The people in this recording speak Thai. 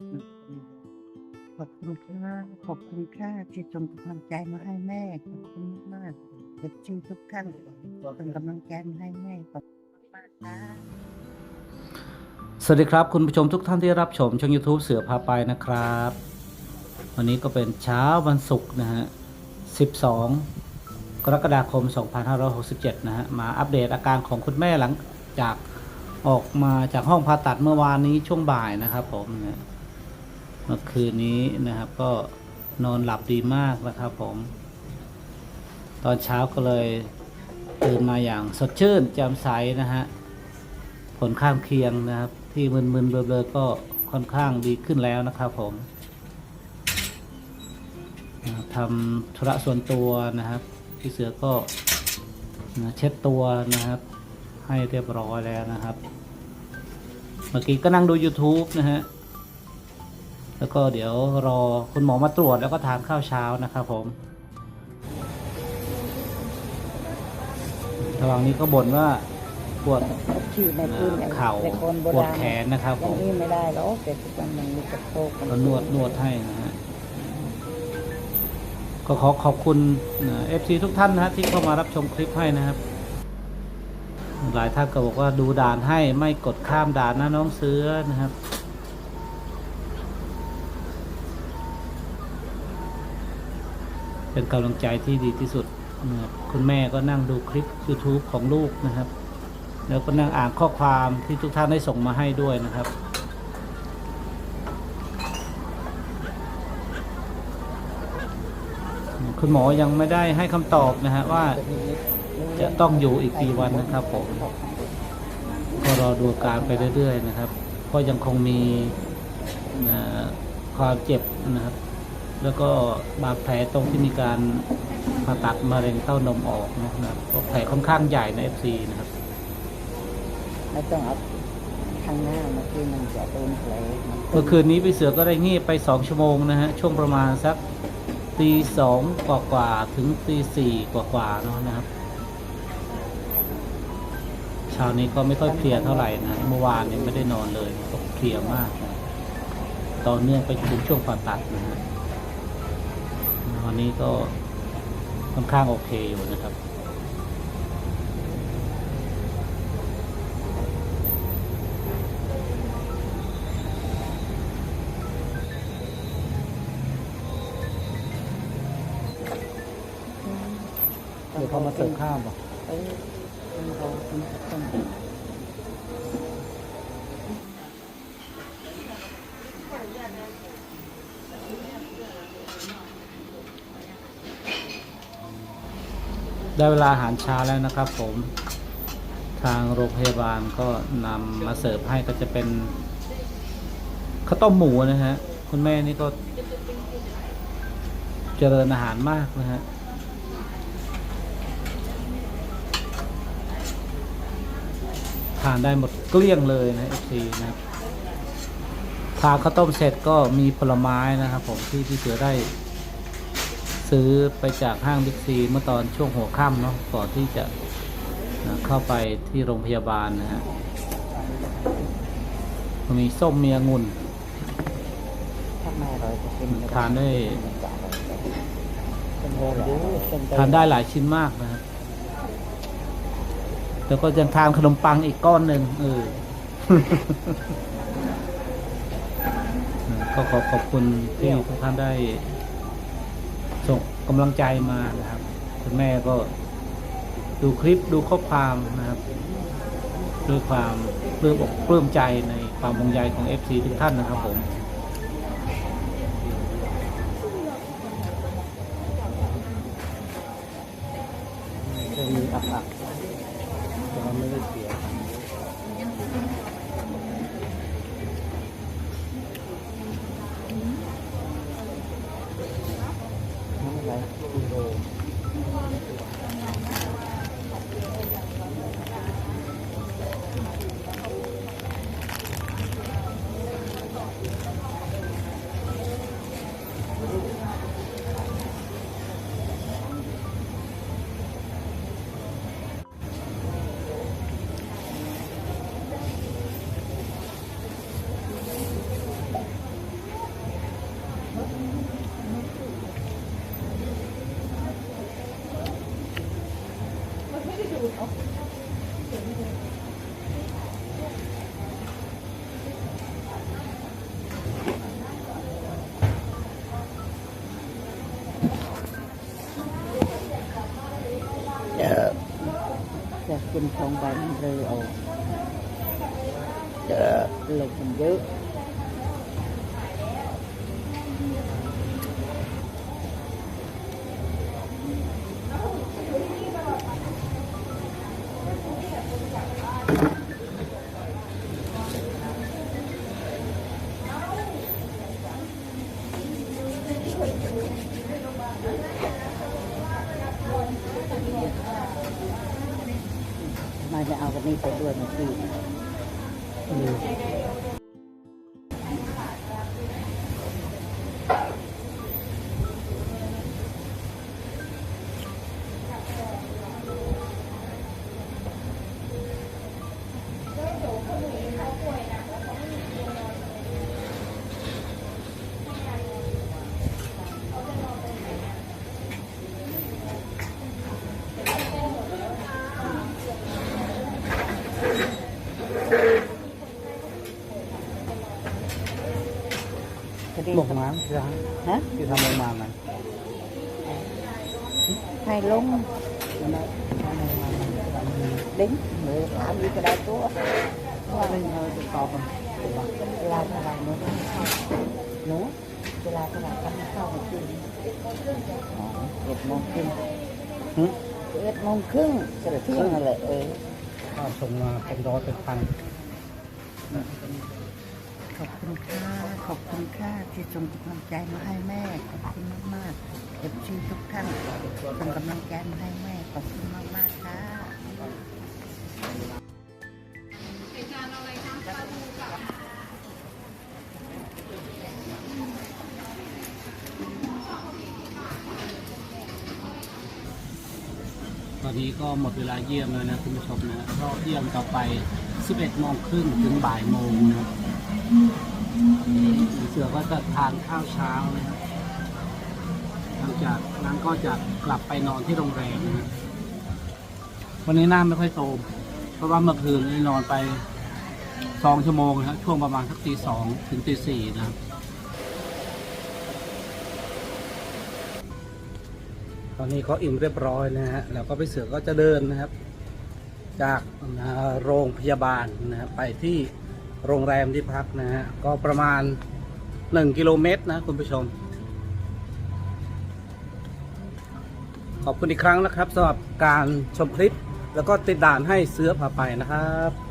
ขอบคุณค่ะขอบคุณค่ะที่ส่งกำลังใจมาให้แม่ขอบคุณมากเอฟซีทุกท่านเป็นกำลังใจมาให้แม่ขอบคุณมากค่ะสวัสดีครับ คุณผู้ชมทุกท่านที่รับชมช่อง YouTube เสือพาไปนะครับ วันนี้ก็เป็นเช้าวันศุกร์นะฮะ 12 กรกฎาคม 2567 นะฮะ มาอัปเดตอาการของคุณแม่หลังจากออกมาจากห้องผ่าตัดเมื่อวานนี้ช่วงบ่ายนะครับผมนะ มื่อคืนนี้นะครับ ก็นอนหลับดีมากนะครับผม ตอนเช้าก็เลยตื่นมาอย่างสดชื่นแจ่มใสนะฮะผลข้างเคียงนะครับ ที่มึนๆเบลอๆก็ค่อนข้างดีขึ้นแล้วนะครับผมนะครับทำธุระส่วนตัวนะครับ พี่เสือก็เช็ดตัวนะครับ ให้เรียบร้อยแล้วนะครับ เมื่อกี้ก็นั่งดู YouTube นะฮะ แล้วก็เดี๋ยวรอคุณหมอมาตรวจแล้วก็ทานข้าวเช้านะครับผมระหว่างนี้ก็บ่นว่าปวดชื่อในพื้นเข่าในคนโบปวดราณแขนนะครับผอย่างมนี้ไม่ได้หรอกแต่ทุกวันมันมีกระโตกก็นวดนวดให้นะฮะก็ขอขอบคุณเอฟซีทุกท่านนะฮะที่เข้ามารับชมคลิปให้นะครับ หลายท่านก็บอกว่าดูด่านให้ไม่กดข้ามด่านนะน้องเสือนะครับ เป็นกำลังใจที่ดีที่สุดนะครับคุณแม่ก็นั่งดูคลิป YouTube ของลูกนะครับ แล้วก็นั่งอ่านข้อความที่ทุกท่านได้ส่งมาให้ด้วยนะครับคุณหมอยังไม่ได้ให้คำตอบนะฮะว่าจะต้องอยู่อีกกี่วันนะครับผมก็รอดูการไปเรื่อยๆนะครับ ก็ยังคงมีความเจ็บนะครับ แล้วก็บาดแผลตรงที่มีการผ่าตัดมะเร็งเต้านมออกนะครับก็แผลค่อนข้างใหญ่ใน FC นะครับ ไม่ต้องเอาข้างหน้าเมื่อกี้มันจะโดนแผลมันเมื่อคืนนี้พี่เสือก็ได้งีบไปสองชั่วโมงนะฮะช่วงประมาณสักตีสองกว่ากว่าๆถึงตีสี่กว่ากว่าๆเนาะนะครับเช้านี้ก็ไม่ค่อยเพลียเท่าไหร่นะเมื่อวานเนี่ยไม่ได้นอนเลยก็เพลียมากนะต่อเนื่องไปถึงช่วงผ่าตัดนะฮะ วันนี้ก็ค่อนข้างโอเคอยู่นะครับ เดี๋ยวเขามาเสิร์ฟข้าวบอกเออเป็นเขาเป็นต้อง ได้เวลาอาหารเช้าแล้วนะครับ ผมทางโรงพยาบาลก็นำมาเสิร์ฟให้ก็จะเป็นข้าวต้มหมูนะฮะ คุณแม่นี่ก็ เจริญอาหารมากนะฮะทานได้หมดเกลี้ยงเลยนะเอฟซีนะครับทานข้าวต้มเสร็จก็มีผลไม้นะครับ ผมที่ที่เสือได้ ซื้อไปจากห้างบิ๊กซีเมื่อตอนช่วงหัวค่ำเนาะก่อนที่จะนะเข้าไปที่โรงพยาบาลนะฮะมีส้มมีองุ่นถ้าไม่อร่อยจะกินทานได้ทานได้หลายชิ้นมากนะครับแล้วก็ยังทานขนมปังอีกก้อนหนึ่งเออก็ขอขอบคุณที่ทุกท่านได้ ส่งกำลังใจมานะครับ คุณแม่ก็ดูคลิปดูข้อความนะครับด้วยความปลื้มอกปลื้มใจในความห่วงใยของ FC ทุกท่านนะครับผมจะมีอักอักแต่ว่าไม่ได้เสีย ดูเขาจากคุณองใบมันเลยออกหลบมันเยอะ มาจะเอากันนี้ไปด้วยนะพี่ ร้านฮะที่ทำออกมามันให้ลงดิ้งมือถามอีกก็ได้ตัวว่ามันเราจะตอบมัน ข้ามาคืนอ๋อเจ็ดโมงครึ่งหึเจ็ดโมงครึ่งจะเที่ยงนั่นแหละเออก็ส่งมาเป็นร้อยเป็นพันขอบคุณค่ะ ขอบคุณค่ะ ที่ส่งกำลังใจมาให้แม่ ขอบคุณมากๆเอฟซีทุกท่านส่งกำลังใจมาให้แม่ ขอบคุณมากๆค่ะ นี้ก็หมดเวลาเยี่ยมแล้วนะคุณผู้ชมนะรอบเยี่ยมต่อไป 11โมงครึ่งถึงบ่ายโมงนะครับเสือก็จะทานข้าวเช้านะครับหลังจากนั้นก็จะกลับไปนอนที่โรงแรมนะวันนี้หน้าไม่ค่อยโตมเพราะว่าเมื่อคืนนี้นอนไปสองชั่วโมงนะครับช่วงประมาณสักตีสองถึงตีสี่นะครับ ตอนนี้ก็อิ่มเรียบร้อยนะฮะแล้วก็ไปเสือก็จะเดินนะครับ จากโรงพยาบาลนะฮะไปที่โรงแรมที่พักนะฮะก็ประมาณ 1 กิโลเมตรนะคุณผู้ชม ขอบคุณอีกครั้งนะครับสำหรับการชมคลิป แล้วก็ติดด่านให้เสือพาไปนะครับ